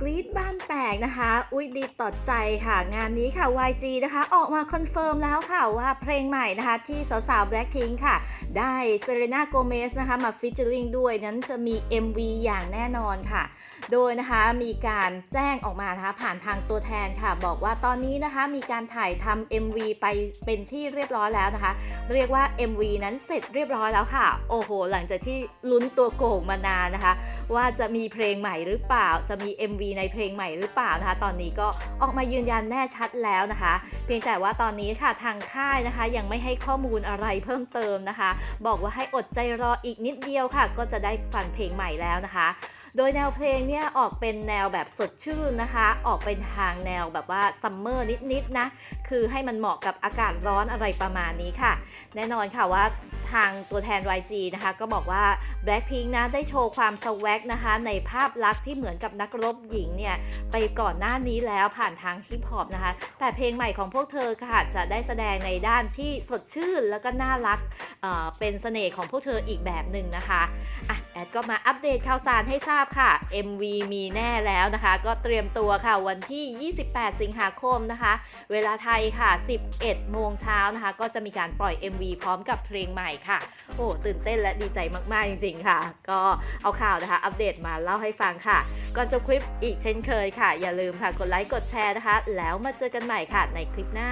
กรีดบ้านแตกนะคะ อุ๊ยดีต่อใจค่ะ งานนี้ค่ะ YG นะคะ ออกมาคอนเฟิร์มแล้วค่ะว่าเพลงใหม่นะคะ ที่สาวๆ Blackpink ค่ะ ได้เซเลน่าโกเมสนะคะ มาฟิชเจอริงด้วยนั้นจะมี MV อย่างแน่นอนค่ะ โดยนะคะมีการแจ้งออกมานะคะ ผ่านทางตัวแทนค่ะ บอกว่าตอนนี้นะคะมีการถ่ายทำ MV ไปเป็นที่เรียบร้อยแล้วนะคะ เรียกว่า MV นั้นเสร็จเรียบร้อยแล้วค่ะ โอ้โห หลังจากที่ลุ้นตัวโก่งมานานนะคะ ว่าจะมีเพลงใหม่หรือเปล่าจะมี MV ในเพลงใหม่หรือเปล่านะคะ ตอนนี้ก็ออกมายืนยันแน่ชัดแล้วนะคะ เพียงแต่ว่าตอนนี้ค่ะทางค่ายนะคะ ยังไม่ให้ข้อมูลอะไรเพิ่มเติมนะคะ บอกว่าให้อดใจรออีกนิดเดียวค่ะ ก็จะได้ฟังเพลงใหม่แล้วนะคะ โดยแนวเพลงเนี่ยออกเป็นแนวแบบสดชื่นนะคะ ออกเป็นทางแนวแบบว่าซัมเมอร์นิดๆนะ คือให้มันเหมาะกับอากาศร้อนอะไรประมาณนี้ค่ะ แน่นอนค่ะว่าทางตัวแทน YG นะคะ ก็บอกว่า Blackpink นะได้โชว์ความสวักนะคะ ในภาพลักษณ์ที่เหมือนกับนักรบหญิงเนี่ยไปก่อนหน้านี้แล้วผ่านทางฮิปฮอปนะคะ แต่เพลงใหม่ของพวกเธอค่ะจะได้แสดงในด้านที่สดชื่นแล้วก็น่ารักเเป็นเสน่ห์ของพวกเธออีกแบบหนึ่งนะคะอะแอดก็มาอัปเดตข่าวสารให้ทราบค่ะ MV มีแน่แล้วนะคะ ก็เตรียมตัวค่ะวันที่ 28 สิงหาคมนะคะ เวลาไทยค่ะ 11 โมงเช้านะคะ ก็จะมีการปล่อย MV พร้อมกับเพลงใหม่ค่ะ โอ้ตื่นเต้นและดีใจมาก ๆ จริง ๆ ค่ะ ก็เอาข่าวนะคะ อัปเดตมาเล่าให้ฟังค่ะ ก่อนจบคลิปอีกเช่นเคยค่ะ อย่าลืมค่ะกดไลค์กดแชร์นะคะ แล้วมาเจอกันใหม่ค่ะในคลิปหน้า